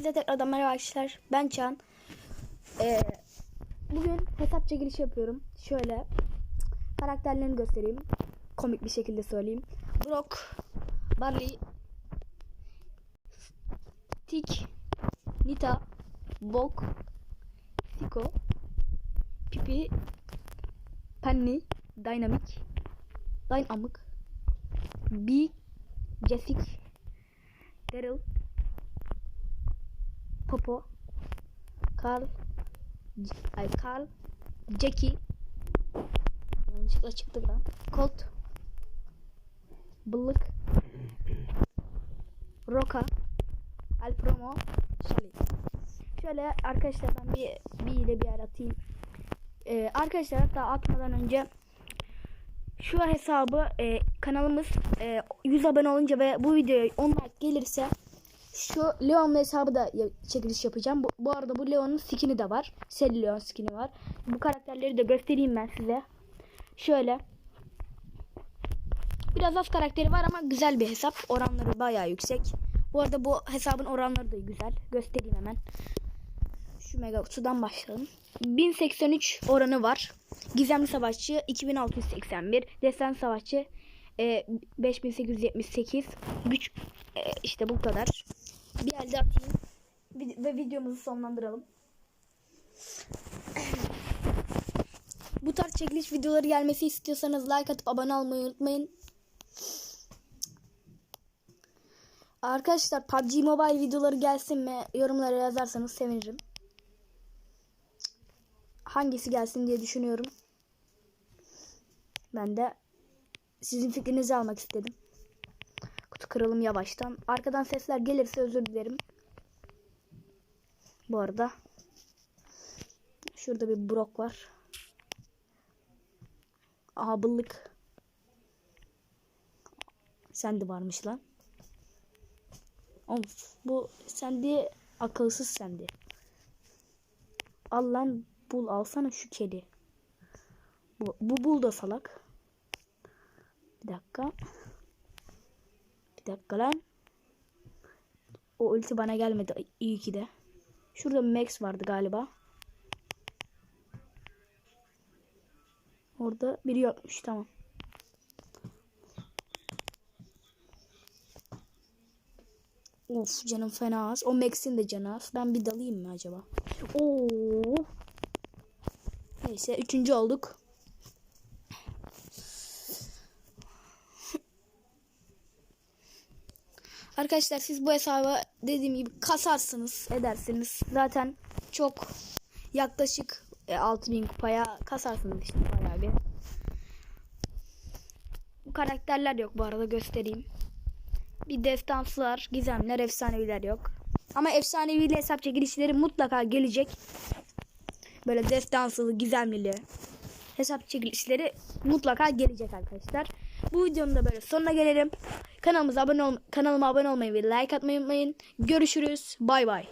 Size tekrardan merhaba arkadaşlar. Ben Çağan. Ee, bugün hesap çekilişi yapıyorum. Şöyle karakterlerini göstereyim. Komik bir şekilde söyleyeyim. Brock, Barley, Tik, Nita, Bok, Siko, Pipi, Penny, Dynamic, Dynamik, Bee, Jessic, Daryl, Popo, Carl, C- ay Carl, Jackie, yanlışlıkla çıktı lan. Colt, Bılık, Roka, Alpromo, Shelly. Şöyle arkadaşlar ben bir bir ile bir atayım. Ee, arkadaşlar hatta atmadan önce şu hesabı e, kanalımız e, 100 abone olunca ve bu videoya 10 like gelirse şu Leon'un hesabı da çekiliş yapacağım. Bu, bu arada bu Leon'un skin'i de var. Sel Leon skin'i var. Bu karakterleri de göstereyim ben size. Şöyle. Biraz az karakteri var ama güzel bir hesap. Oranları bayağı yüksek. Bu arada bu hesabın oranları da güzel. Göstereyim hemen. Şu mega kutudan başlayalım. 1083 oranı var. Gizemli savaşçı 2681. Desen savaşçı e, 5878. Güç e, işte bu kadar. Bir elde atayım. Ve videomuzu sonlandıralım. Bu tarz çekiliş videoları gelmesi istiyorsanız like atıp abone olmayı unutmayın. Arkadaşlar PUBG Mobile videoları gelsin mi? Yorumlara yazarsanız sevinirim. Hangisi gelsin diye düşünüyorum. Ben de sizin fikrinizi almak istedim. Kıralım yavaştan. Arkadan sesler gelirse özür dilerim. Bu arada şurada bir brok var. Aha bıllık. Sendi varmış lan. Of bu sendi akılsız sendi. Al lan bul alsana şu kedi. Bu, bu bul da salak. Bir dakika. Dakika lan. O ulti bana gelmedi. İyi ki de. Şurada Max vardı galiba. Orada biri yokmuş. Tamam. Of canım fena az. O Max'in de canı az. Ben bir dalayım mı acaba? Oo. Neyse üçüncü olduk. Arkadaşlar siz bu hesabı dediğim gibi kasarsınız edersiniz. Zaten çok yaklaşık e, 6000 kupaya kasarsınız işte bayağı bir. Bu karakterler yok bu arada göstereyim. Bir destanslar, gizemler, efsaneviler yok. Ama efsaneviyle hesap çekilişleri mutlaka gelecek. Böyle destansılı, gizemlili hesap çekilişleri mutlaka gelecek arkadaşlar. Bu videonun da böyle sonuna gelelim. Kanalımıza abone ol kanalıma abone olmayı ve like atmayı unutmayın. Görüşürüz. Bay bay.